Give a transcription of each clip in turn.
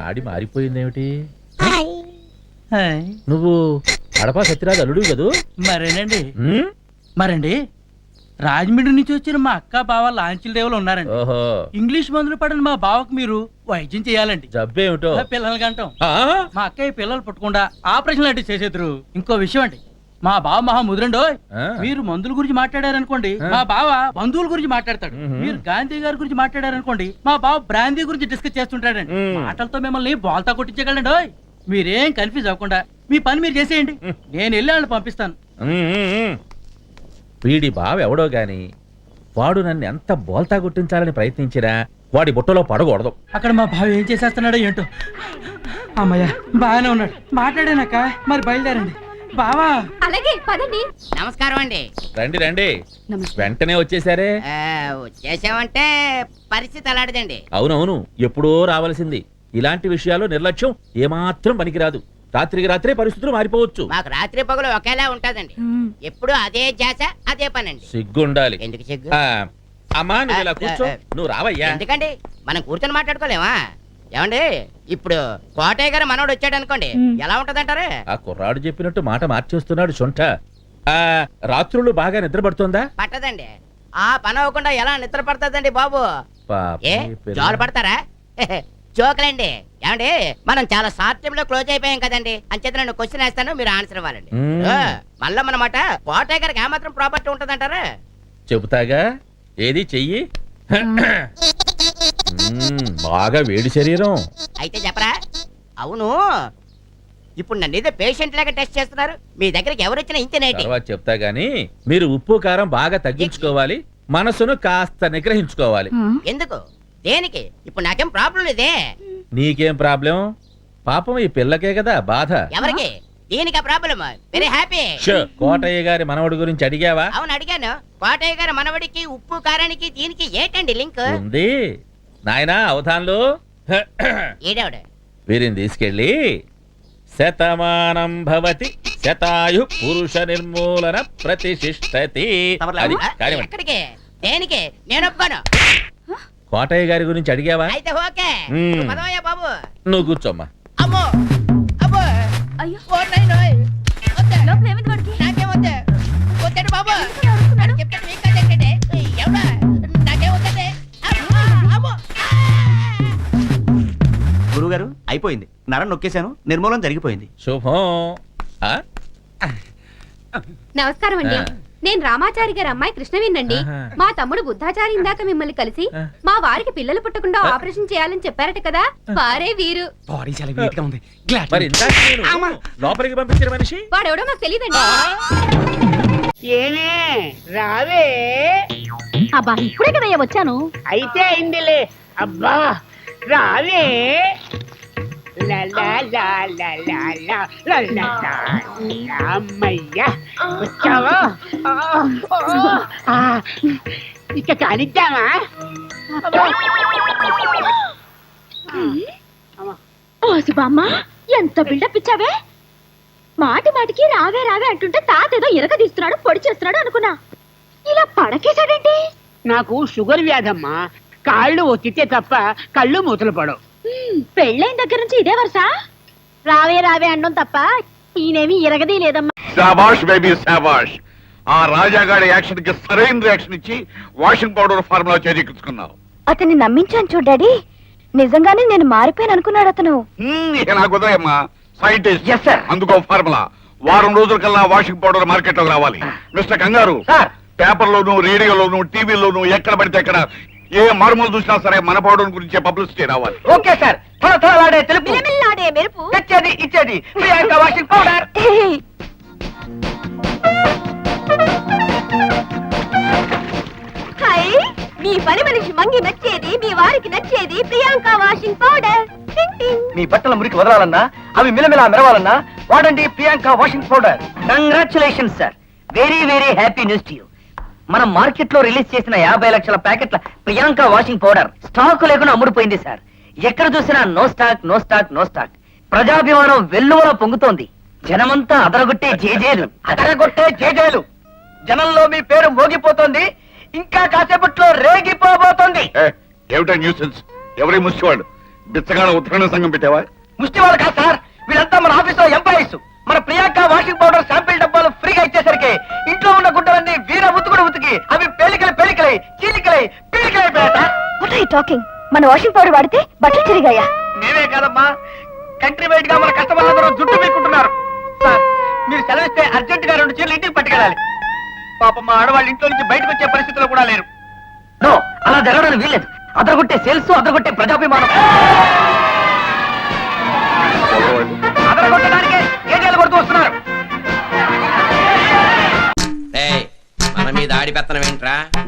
నాడి మారిపోయిందేమిటి? నువ్వు కడప సత్యరాజు అల్లుడు కదూ? మరేనండి? మరండి? రాజమండ్రి నుంచి వచ్చిన మా అక్క బావ లాంచీల దేవులు ఉన్నారండి. ఓహో. ఇంగ్లీష్ మందులు పడిన మా బావకు మీరు వైద్యం చేయాలండి. జబ్బేమిటో? పిల్లల గంటం. ఆ? మా అక్కయ్య పిల్లలు పుట్టకుండా ఆపరేషన్ లాంటివి చేసేద్దరు. ఇంకో విషయం అండి. మా బావ మహా ముదురండో. మీరు మందుల గురించి మాట్లాడారనుకోండి. మా బావ బంధువుల గురించి మాట్లాడతాడు. మీరు గాంధీ గారి గురించి మాట్లాడారనుకోండి మా బావ బ్రాందీ గురించి డిస్కస్ చేస్తుంటాడండి. మాటలతో మిమ్మల్ని బాల్తా కొట్టించగలండి మీరేం కన్ఫ్యూజ్ అవ్వకుండా మీ పని మీరు చేసేయండి. నేను వెళ్ళి వాళ్ళని పంపిస్తాను. వీడి బావ ఎవడో గాని వాడు నన్ను ఎంత బోల్తా గుర్తించాలని ప్రయత్నించినా వాడి బుట్టలో పడకూడదు. అక్కడ మా బావ ఏం చేసేస్తున్నాడో ఏంటో? అమ్మయ్య బాగానే ఉన్నాడు. మాట్లాడానక్క మరి బయలుదేరండి. బావా. అలాగే పదండి. నమస్కారం అండి. రండి రండి. వెంటనే వచ్చేసారే? ఆ, వచ్చేసామంటే పరిస్థితి అలాంటిదండి. అవునవును ఎప్పుడో రావాల్సింది. ఇలాంటి విషయాలు నిర్లక్ష్యం ఏమాత్రం పనికిరాదు. రాత్రికి రాత్రే పరిస్థితులు మారిపోవచ్చు. మాకు రాత్రి పగలు ఒకేలా ఉంటదండి. ఎప్పుడు అదే జాస అదే పనండి. సిగ్గుండాలి. ఎందుకు సిగ్గు? ఆ, అమ్మా నువ్వు ఇలా కూర్చో. నువ్వు రావయ్యా. ఎందుకండి? మనం కూర్చొని మాట్లాడుకోలేమా? ఏమండి ఇప్పుడు కోటయ్య గారు మనోడు వచ్చాడు అనుకోండి ఎలా ఉంటదంటారు? ఆ కుర్రాడు చెప్పినట్టు మాట మార్చేస్తున్నాడు సొంట ఆ రాత్రులు బాగా నిద్రపడుతోందా? పట్టదండి. ఆ పని అవ్వకుండా ఎలా నిద్ర పడుతుందండి బాబు ఏ. జోలు పడతారా? జోకులండి. ఏమండి మనం చాలా షార్ట్ టైం లో క్లోజ్ అయిపోయాం కదండి. అంచేత నేను క్వశ్చన్ వేస్తాను మీరు ఆన్సర్ ఇవ్వాలండి. మళ్ళా మనమాట కోటయ్య గారికి ఏమాత్రం ప్రాపర్టీ ఉంటదంటారా? చెబుతాగా? ఏది చెయ్యి? బాగా వేడి శరీరం. అయితే చెప్పరా? అవును. ఇప్పుడు నన్ను ఏదో పేషెంట్ లాగా టెస్ట్ చేస్తున్నారు. మీ దగ్గరికి ఎవరు వచ్చినా ఇంతేనేటి తర్వాత చెప్తా గాని మీరు ఉప్పు కారం బాగా తగ్గించుకోవాలి. మనసును కాస్త నిగ్రహించుకోవాలి. ఎందుకు? దేనికి? ఇప్పుడు నాకేం ప్రాబ్లం లేదే. నీకేం ప్రాబ్లం పాపం ఈ పిల్లకే కదా బాధ. ఎవరికి? దీనికి ఆ problem very happy show, Kotaiah గారి మనవడి గురించి అడిగావా? అవును అడిగాను. కోటయ్య గారు మనవడికి ఉప్పు కారానికి దీనికి ఏంటండి లింక్? ఉంది. నాయనా అవధాన్లు. ఏడావిడ. వీరిని తీసుకెళ్ళి శతమానం భవతి శతాయు పురుష నిర్మూలన ప్రతిష్ఠతి. అది కానివ్వండి. ఎక్కడికి? దేనికి? నేను ఒప్పుకోను కోటయ్య గారి గురించి అడిగావా? అయితే ఓకే. మ్మ్. నువ్వు పదవయ్యా బాబు. నువ్వు కూర్చోమ్మా. అమ్మో. అమ్మో. అయ్యో. ఓ నాయనోయ్. వద్దే. లోపల ఏమైంది వాడికి? నాకేం వద్దే. వద్దండి బాబు. గురుగారు అయిపోయింది. నరం నొక్కేశాను నిర్మూలన జరిగిపోయింది. శుభం. ఆ? నమస్కారం అండి. ఆ. నేను రామాచారి గారి అమ్మాయి కృష్ణవేనండి ఆహా. మా తమ్ముడు బుద్ధాచారి ఇందాక మిమ్మల్ని కలిసి ఆ. మా వారికి పిల్లలు పుట్టకుండా ఆపరేషన్ చేయాలని చెప్పారట కదా. వారే వీరు. బాడీ చాలా వీట్గా ఉంది. మరి ఇందాక నేను లోపలికి పంపించిన మనిషి? వాడెవడో నాకు తెలియదండి. రావే. అబ్బా ఇప్పుడే కదా వచ్చాను. అయితే అయిందిలే. అబ్బా. రాలే అమ్మయ్యా ఇక కానిద్దామా? ఎంత బిల్డప్ ఇచ్చావే? మాటి మాటికి రావే రావే అంటుంటే తాతేదో ఇరక తీస్తున్నాడు పొడి చేస్తున్నాడు అనుకున్నా. ఇలా పడకేశాడండి నాకు షుగర్ వ్యాధమ్మా. కాళ్ళు ఒత్తితే తప్ప కళ్ళు మూతలు పడవు. పెళ్ళైన దగ్గర నుంచి ఇదే వరుస? రావే రావే అనడం తప్ప ఈయనేమి ఇరగదీ లేదమ్మా. శాబాష్ బేబీ శాబాష్ ఆ రాజాగాడి యాక్షన్కి సరైన రియాక్షన్ ఇచ్చి వాషింగ్ పౌడర్ ఫార్ములా చేజిక్కించుకున్నావు. అతన్ని నమ్మించాను చూడాడి నిజంగానే నేను మారిపోయాను అనుకున్నాడు అతను. సైంటిస్ట్ అందుకో ఫార్ములా వారం రోజుల కల్లా వాషింగ్ పౌడర్ మార్కెట్లోకి రావాలి మిస్టర్ కంగారు. పేపర్ లోను రేడియోలోను టీవీలోను ఎక్కడ పడితే అక్కడ ఏ మార్మూలు చూసినా సరే మన పౌడర్ గురించే పబ్లిసిటీ రావాలి. Okay sir. థల థలలాడే తెలుపు. మిలమిల్లాడే మెరుపు. తెచ్చేది ఇచ్చేది. Priyanka washing powder. హై మీ పని మనిషి మంగి నచ్చేది మీ వారికి నచ్చేది ప్రియాంక వాషింగ్ పౌడర్. మీ బట్టల మురికి వదలాలన్నా అవి మిలమిలా మెరవాలన్నా వాడండి Priyanka washing powder. Congratulation sir very very happy news to you మనం మార్కెట్లో రిలీజ్ చేసిన యాభై లక్షల ప్యాకెట్ల ప్రియాంక వాషింగ్ పౌడర్. స్టాక్ లేకుండా అమ్ముడుపోయింది సార్. ఎక్కడ చూసినా no stock no stock no stock. ప్రజాభిమానం వెల్లువల పొంగుతోంది. జనమంతా అదరగొట్టే జేజేలు. అదరగొట్టే జేజేలు. జనంలో మీ పేరు మోగిపోతోంది. ఇంకా కాసేపట్లో రేగిపోబోతోంది. ఏమిటా న్యూసెన్స్? ఎవరి ముష్టివాడు బిచ్చగాడ ఉత్తరాణ సంఘం పెట్టావా? ముష్టి వాళ్ళు కాదు సార్. వీళ్ళంతా మన ఆఫీస్లో ఎంప్లాయీస్. మన ప్రియాంక వాషింగ్ పౌడర్ శాంపిల్ డబ్బాలు ఫ్రీగా ఇచ్చేసరికి ఇంట్లో ఉన్న గుడ్డలన్నీ వీర ఉతుకుడు ఉతికి అవి పేలికలై పేలికలై చీలికలై పీలికలై వాట్ ఆర్ టాకింగ్ మన వాషింగ్ పౌడర్ వాడితే బట్టలు తిరిగాయా నేనే కాదమ్మా. కంట్రీ బయట గా మన కస్టమర్లందరూ జుట్టు పీక్కుంటున్నారు. సార్ మీరు సెలవిస్తే అర్జెంట్గా రెండు చీరలు ఇంటికి పట్టుకెళ్ళాలి. పాపం మా ఆడవాళ్ళు ఇంట్లో నుంచి బయటకు వచ్చే పరిస్థితిలో కూడా లేరు. నో అలా జరగడానికి వీల్లేదు. అదరగొట్టే సేల్స్ అదరగొట్టే ప్రజాభిమానం. అదరగొట్టడానికే ఏజీలు కొడుతూ వస్తున్నారు.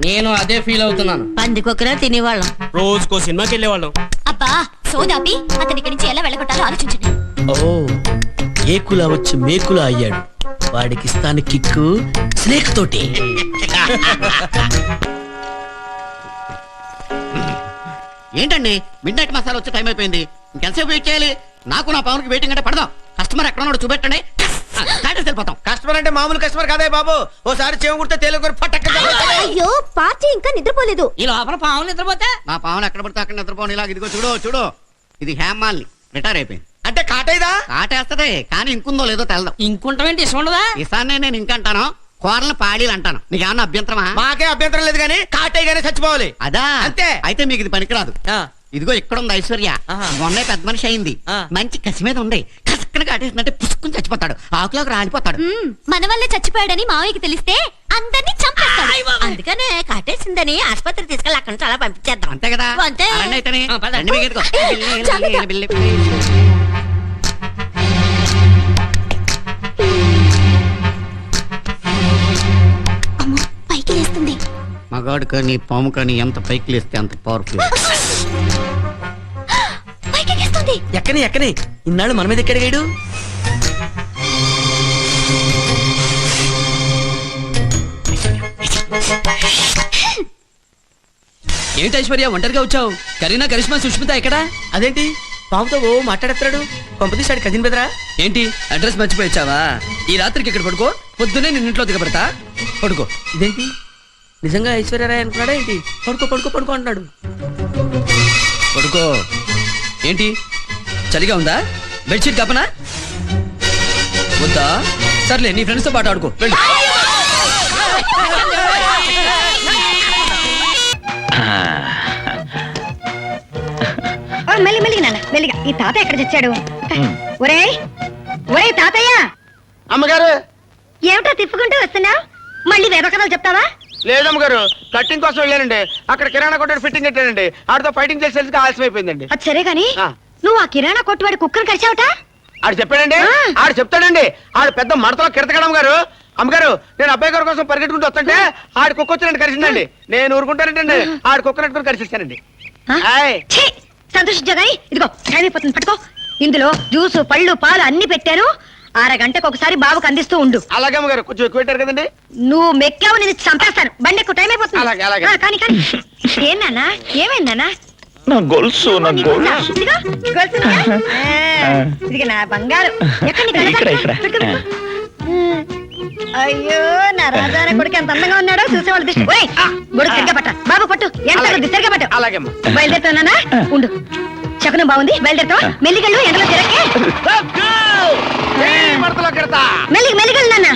నేను అదే ఫీల్ అవుతున్నాను. పందికొక్కరా తినేవాళ్ళం. రోజుకో సినిమాకి వెళ్ళేవాళ్ళం అబ్బా సోదాపి అతని ఇక్కడి నుంచి ఎలా వెళ్ళగొట్టాలో ఆలోచించండి. ఓ ఏకులా వచ్చి మేకులా అయ్యాడు. వాడికి ఇస్తాను కిక్కు స్నేక్ తోటి. ఏంటండి మిడ్ నైట్ మసాలా వచ్చే టైం అయిపోయింది. ఇంకెంతసేపు వెయిట్ చేయాలి? నాకు నా పవన్కి వెయిటింగ్ అంటే పడదాం? కస్టమర్ ఎక్కడ ఉన్నాడో చూపెట్టండి. స్టాటస్ వెళ్ళిపోతాం కస్టమర్ అంటే మామూలు కస్టమర్ కాదే బాబు. ఓసారి చేయం కుడితే తేలిక పట్టక్క అయ్యో పార్టీ ఇంకా నిద్రపోలేదు. ఈ లోపల పావులు నిద్రపోతే? నా పావులు ఎక్కడ పడితే అక్కడ నిద్రపోని ఇలాగ ఇదిగో చూడు చూడు. ఇది హేమాల్ని. రిటైర్ అయిపోయింది. అంటే కాటైదా? కాటేస్తది కానీ ఇంకుందో లేదో తెలదాం. ఇంకుంటామేంటి ఇష్టం ఉండదా? ఈసారి నేను ఇంకంటాను. కూరలు పాడీలు అంటాను. నీకేమన్నా అభ్యంతరమా? మాకే అభ్యంతరం లేదు కానీ కాటై గానే చచ్చిపోవాలి. అదా? అంతే. అయితే మీకు ఇది పనికిరాదు. ఆ, ఇదిగో ఇక్కడ ఉంది ఐశ్వర్య. మొన్నే పెద్ద మనిషి అయింది. ఆ. మంచి కసి మీద ఉంది. కసక్కన కాటేసినట్టే పుసుకుని చచ్చిపోతాడు ఆకులోకి రాలిపోతాడు మన వల్లే చచ్చిపోయాడని మావయ్యకి తెలిస్తే అందరినీ చంపేస్తాడు అందుకనే కాటేసిందని ఆసుపత్రి తీసుకెళ్ళి అక్కడి నుంచి అలా పంపించేద్దాం అంతే కదా అంతే. రండి అయితేనే. ఆ, పద. రండి మీకు ఇదిగో. బిల్లి, జాగ్రత్త. బిల్లి, బిల్లి, బిల్లి. అమ్మో పైకి లేస్తుంది మగాడు కానీ పాము కానీ ఎంత పైకి లేస్తే అంత పవర్ఫుల్ పైకి లేస్తుంది ఎక్కని ఎక్కని ఇన్నాళ్ళు మన మీద ఎక్కడిగాడు ఏంటి ఐశ్వర్య ఒంటరిగా వచ్చావు? కరీనా కరిష్మా సుష్మిత ఎక్కడా? అదేంటి? పాముతో ఓ మాట్లాడేస్తాడు పంపతీసాడు కజిన్ బెదరా? ఏంటి? అడ్రస్ మర్చిపోయి వచ్చావా? ఈ రాత్రికి ఇక్కడ పడుకో పొద్దునే నిన్న ఇంట్లో దిగబడతా పడుకో. ఇదేంటి? నిజంగా ఐశ్వర్యరాయ్ అనుకున్నాడా ఏంటి? పడుకో పడుకో పడుకో అంటున్నాడు. పడుకో. ఏంటి? చలిగా ఉందా? బెడ్షీట్ కప్పనా వద్దా? సర్లే నీ ఫ్రెండ్స్తో పాటు ఆడుకో. వెళ్ళు. మెల్లి మెల్లిగా నాన్న మెల్లిగా. ఈ తాత ఎక్కడ చచ్చాడు ఒరే ఒరే తాతయ్య! అమ్మగారు! ఏమిటో తిప్పుకుంటూ వస్తున్నావు? మళ్ళీ వేరే కథలు చెప్తావా? లేదమ్మగారు కట్టింగ్ కోసం వెళ్ళానండి. అక్కడ కిరాణా కొట్టాడు ఫిట్టింగ్ పెట్టానండి ఆడితో ఫైటింగ్ చేసేందుకు ఆలస్యం అయిపోయిందండి అది సరే ఆ. నువ్వు ఆ కిరాణా కొట్టువాడి కుక్కను కలిసావట? ఆడు చెప్పాడండి? ఆ. ఆడు చెప్తాడండి. ఆడు పెద్ద మడతలో కిరతకడం అమ్మగారు. అమ్మగారు నేను అబ్బాయి గారి కోసం పరిగెట్టుకుంటూ వస్తుంటే ఆడి కుక్క వచ్చినట్టు కలిసిందండి నేను ఊరుకుంటానంటే ఆడి కుక్క నెట్టుకుని కలిసిస్తానండి ఆయ్. ఛీ! సంతోషించా గాని ఇదిగో టైం అయిపోతుంది పట్టుకో. ఇందులో జ్యూస్ పళ్ళు పాలు అన్ని పెట్టాను. అరగంటకు ఒకసారి బాబుకు అందిస్తూ ఉండు. అలాగే అమ్మగారు కొంచెం ఎక్కువ పెట్టారు కదండి. నువ్వు మెక్కావు నేను చంపేస్తాను. బండి ఎక్కువ టైం అయిపోతుంది. అలాగే, అలాగే. ఆ, కానీ కానీ. ఏం నాన్న? ఏమైంది నాన్న? నా గొలుసు నా గొలుసు. ఇదిగో నా బంగారు. అయ్యో నా రాజాన కొడుకు ఎంత అందంగా ఉన్నాడో చూసేవాళ్ళు దృష్టి. ఓయ్, గొడుగు సరిగ్గా పట్ట. బాబు పట్టు. ఎంత సరిగ్గా పట్టు. అలాగే బయలుదేరుతానా ఉండు. శకునం బాగుంది. బయలుదేరుతావా? మెల్లిగళ్ళు ఎండలో తిరగే మెల్లిగి మెల్లిగళ్ళు నాన్న.